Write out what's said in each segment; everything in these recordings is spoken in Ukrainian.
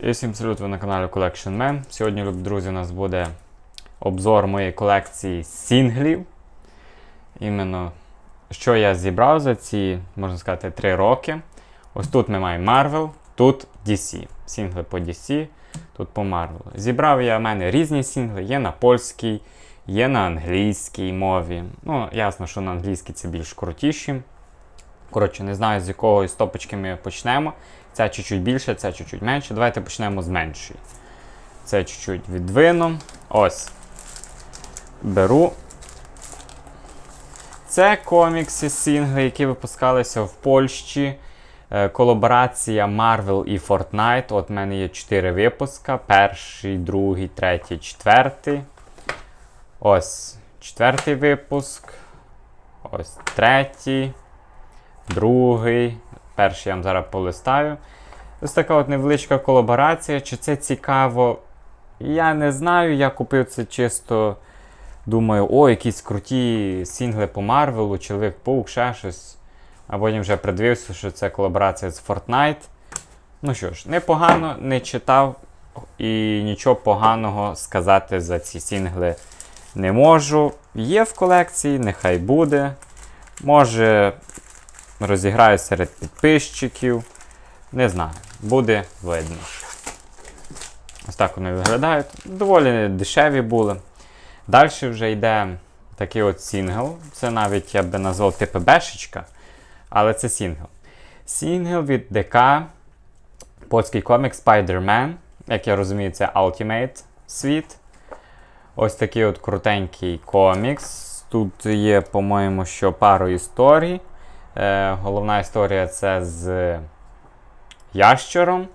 І всім салют, ви на каналі Collection Man. Сьогодні, друзі, у нас буде обзор моєї колекції сінглів. Іменно, що я зібрав за ці, можна сказати, 3 роки. Ось тут ми маємо Marvel, тут DC. Сінгли по DC, тут по Marvel. Зібрав я в мене різні сінгли, є на польській, є на англійській мові. Ну, ясно, що на англійській це більш крутіші. Коротше, не знаю, з якого стопочки ми почнемо. Ця чуть-чуть більше, ця чуть-чуть менше. Давайте почнемо з меншої. Це чуть-чуть відвину. Ось. Беру. Це комікси, сінгли, які випускалися в Польщі. Е, Колаборація Marvel і Fortnite. От в мене є 4 випуска. Перший, другий, третій, четвертий. Ось четвертий випуск. Ось третій. Другий. Перший я вам зараз полистаю. Ось така от невеличка колаборація. Чи це цікаво? Я не знаю. Я купив це чисто. Думаю, о, якісь круті сінгли по Марвелу, Чоловік Паук, ще щось. А потім вже придивився, що це колаборація з Fortnite. Ну що ж, непогано, не читав і нічого поганого сказати за ці сінгли не можу. Є в колекції, нехай буде. Може, розіграю серед підписчиків. Не знаю, буде видно. Ось так вони виглядають. Доволі дешеві були. Далі вже йде такий от сінгл. Це навіть я би назвав типу бешечка, але це сінгл. Сінгл від ДК, польський комік Spider-Man. Як я розумію, це Ultimate світ. Ось такий от крутенький комікс. Тут є, по-моєму, що пару історій. Е, головна історія це з ящером.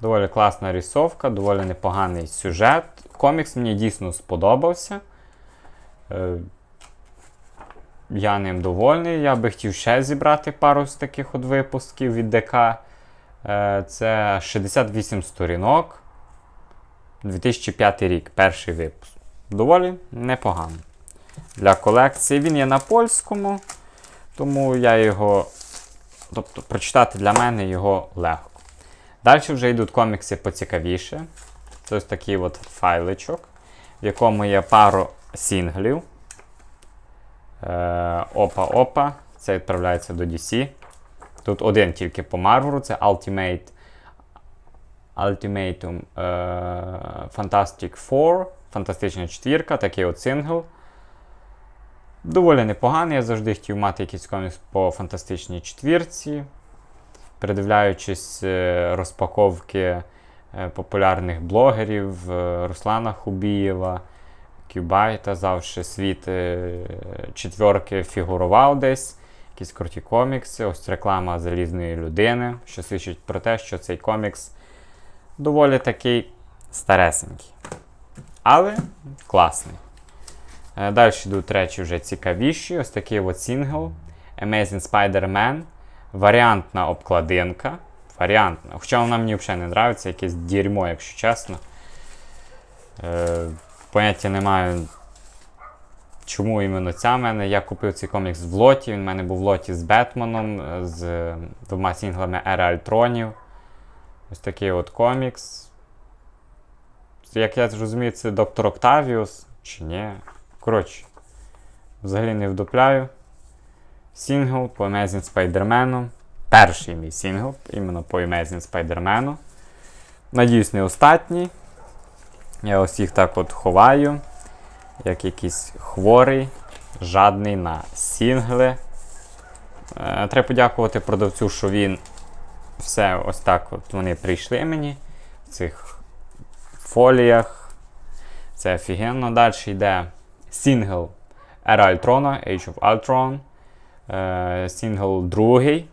Доволі класна рисовка, доволі непоганий сюжет. Комікс мені дійсно сподобався. Е, я ним довольний. Я би хотів ще зібрати пару з таких от випусків від ДК. Е, це 68 сторінок. 2005 рік, перший випуск. Доволі непогано. Для колекції. Він є на польському, тому я його. Тобто, прочитати для мене його легко. Далі вже йдуть комікси поцікавіше. Це ось такий от файличок, в якому є пару сінглів. Е, Опа-опа. Це відправляється до DC. Тут один тільки по Марвелу, це Ultimate Ultimatum е, Fantastic Four. Фантастична четвірка, такий от сингл. Доволі непоганий. Я завжди хотів мати якийсь комікс по фантастичній четвірці. Передивляючись е, розпаковки е, популярних блогерів е, Руслана Хубієва, Кюбайта, завжди світ четверки фігурував десь. Якісь круті комікси. Ось реклама залізної людини, що свідчить про те, що цей комікс доволі такий старесенький. Але класний. Е, Далі йдуть речі вже цікавіші. Ось такий от сингл. Amazing Spider-Man. Варіантна обкладинка. Варіантна. Хоча вона мені взагалі не подобається, якесь дерьмо, якщо чесно. Е, Поняття не маю, чому іменно ця мене. Я купив цей комікс в лоті. Він в мене був в лоті з Бетменом, з двома сінглами Ера Альтронів. Ось такий от комікс. Як я розумію, це доктор Октавіус чи ні. Коротше, взагалі не вдупляю. Сінгл по Amazing Spider-Man. Перший мій сінгл, іменно по Amazing Spider-Man. Надіюсь, не остатній. Я ось їх так от ховаю, як якийсь хворий, жадний на сінгли. Е, Треба подякувати продавцю, що він все ось так от вони прийшли мені в цих фоліях. Це офігенно. Далі йде сінгл Era Ultron, Age of Ultron. Е, Сінгл другий.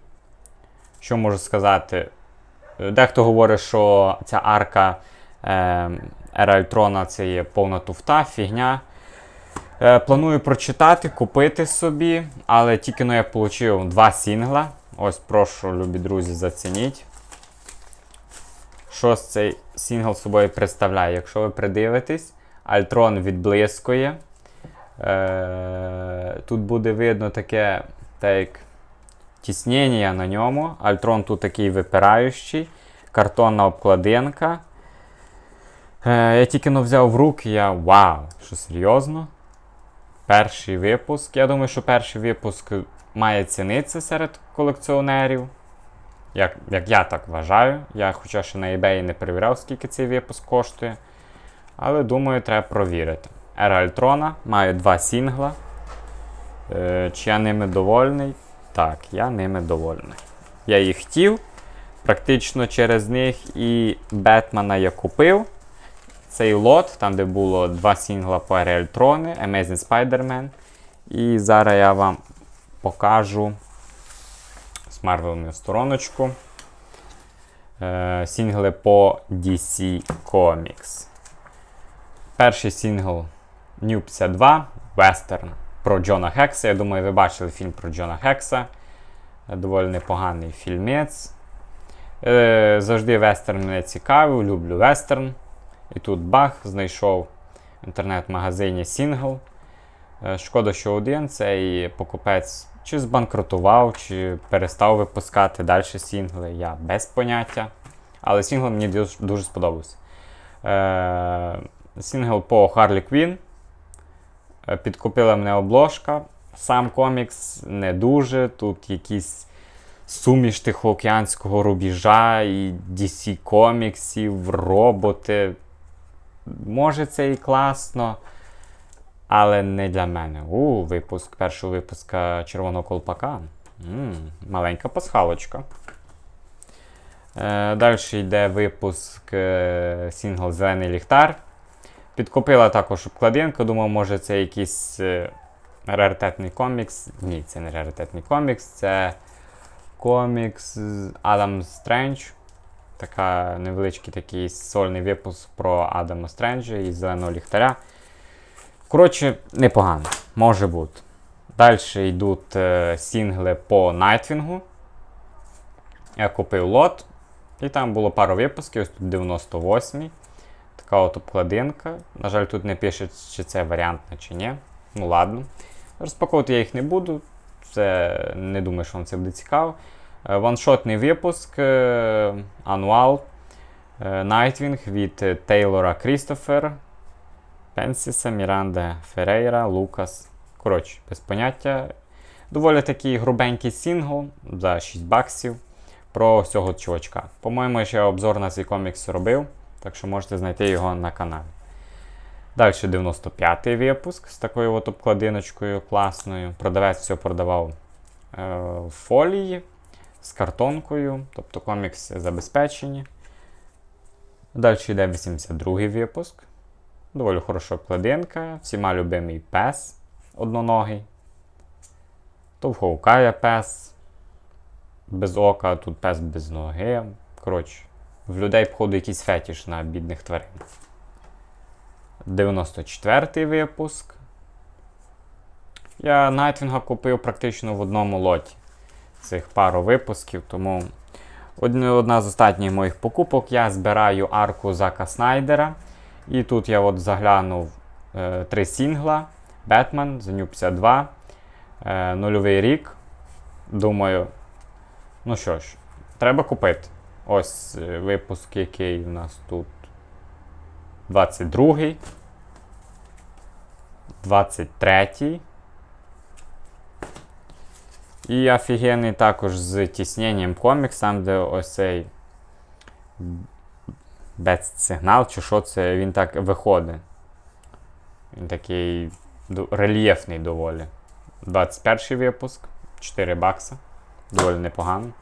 Що можу сказати? Дехто говорить, що ця арка е, Era Ultron це є повна туфта, фігня. Е, планую прочитати, купити собі, але тільки но я отримав два сінгла. Ось прошу, любі друзі, зацініть. Що цей сінгл собою представляє? Якщо ви придивитесь, Альтрон відблискує. Е, тут буде видно таке, так тіснення на ньому. Альтрон тут такий випираючий. картонна обкладинка. Е, я тільки но взяв в руки, я вау, що серйозно? Перший випуск. Я думаю, що перший випуск має цінитися серед колекціонерів. Як, як я так вважаю. Я хоча ще на eBay не перевіряв, скільки цей випуск коштує. Але думаю, треба провірити. Ера Альтрона маю два сінгла. Е, чи я ними довольний? Так, я ними довольний. Я їх хотів. Практично через них і Бетмена я купив. Цей лот, там де було два сінгла по Ері Альтрони, Amazing Spider-Man. І зараз я вам покажу з Марвеловну стороночку. Е, сінгли по DC Comics. Перший сінгл New 52 Western про Джона Хекса. Я думаю, ви бачили фільм про Джона Хекса. Доволі непоганий фільмець. Е, завжди вестерн мене цікавив, люблю вестерн. І тут бах, знайшов в інтернет-магазині сінгл. Е, Шкода, що один цей покупець чи збанкрутував, чи перестав випускати далі сінгли. Я без поняття. Але сінгл мені дуже, дуже сподобався. Е, сінгл по Харлі Квін. Е, Підкупила мене обложка. Сам комікс не дуже. Тут якісь суміш Тихоокеанського рубіжа і DC коміксів, роботи. Може, це і класно, але не для мене. У, випуск першого випуска Червоного колпака. м маленька пасхалочка. Е, Далі йде випуск е, сінгл Зелений ліхтар. Підкупила також обкладинку, думав, може це якийсь е, раритетний комікс. Ні, це не раритетний комікс, це комікс Адам Стрендж. Така невеличкий такий сольний випуск про Адама Стренджа і Зеленого ліхтаря. Коротше, непогано, може бути. Далі йдуть е, сінгли по Найтвінгу. Я купив лот, і там було пару випусків, тут 98-й. Така от обкладинка. На жаль, тут не пише, чи це варіантна, чи ні. Ну ладно. Розпаковувати я їх не буду. Це не думаю, що вам це буде цікаво. Е, Ваншотний випуск е, ануал е, Найтвінг від е, Тейлора Крістофер, Пенсіса, Міранда Ферейра, Лукас. Коротше, без поняття. Доволі такий грубенький сінгл за 6 баксів про цього чувачка. По-моєму, ще обзор на цей комікс робив, так що можете знайти його на каналі. Далі 95-й випуск з такою от обкладиночкою класною. Продавець все продавав е, в фолії з картонкою, тобто комікси забезпечені. Далі йде 82-й випуск. Доволі хороша обкладинка. Всіма любимий пес одноногий. То пес без ока, тут пес без ноги. Коротше, в людей, походу, якийсь фетіш на бідних тварин. 94-й випуск. Я Найтвінга купив практично в одному лоті цих пару випусків, тому одна з останніх моїх покупок я збираю арку Зака Снайдера. І тут я от заглянув е, три сінгла: The New 52, е, Нульовий рік. Думаю, ну що ж, треба купити. Ось е, випуск, який у нас тут 22-й. 23-й. І офігенний також з тісненням комікс, там, де ось цей бест-сигнал, чи що це, він так виходить. Він такий рельєфний доволі. 21 випуск, 4 бакса. Доволі непогано.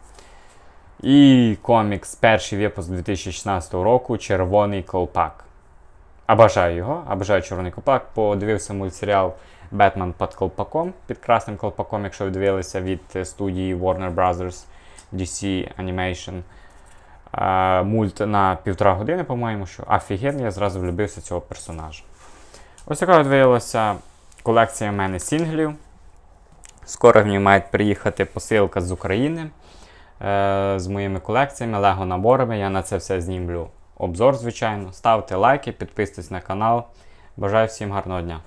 І комікс, перший випуск 2016 року Червоний колпак. Обожаю його, обожаю Червоний колпак. Подивився мультсеріал Бетмен під колпаком, під красним колпаком, якщо ви дивилися від студії Warner Bros. DC Animation. Мульт на півтора години, по-моєму, що офігенний, я зразу влюбився цього персонажа. Ось така от колекція в мене сінглів. Скоро в ній має приїхати посилка з України з моїми колекціями, лего наборами. Я на це все знімлю обзор, звичайно. Ставте лайки, підписуйтесь на канал. Бажаю всім гарного дня!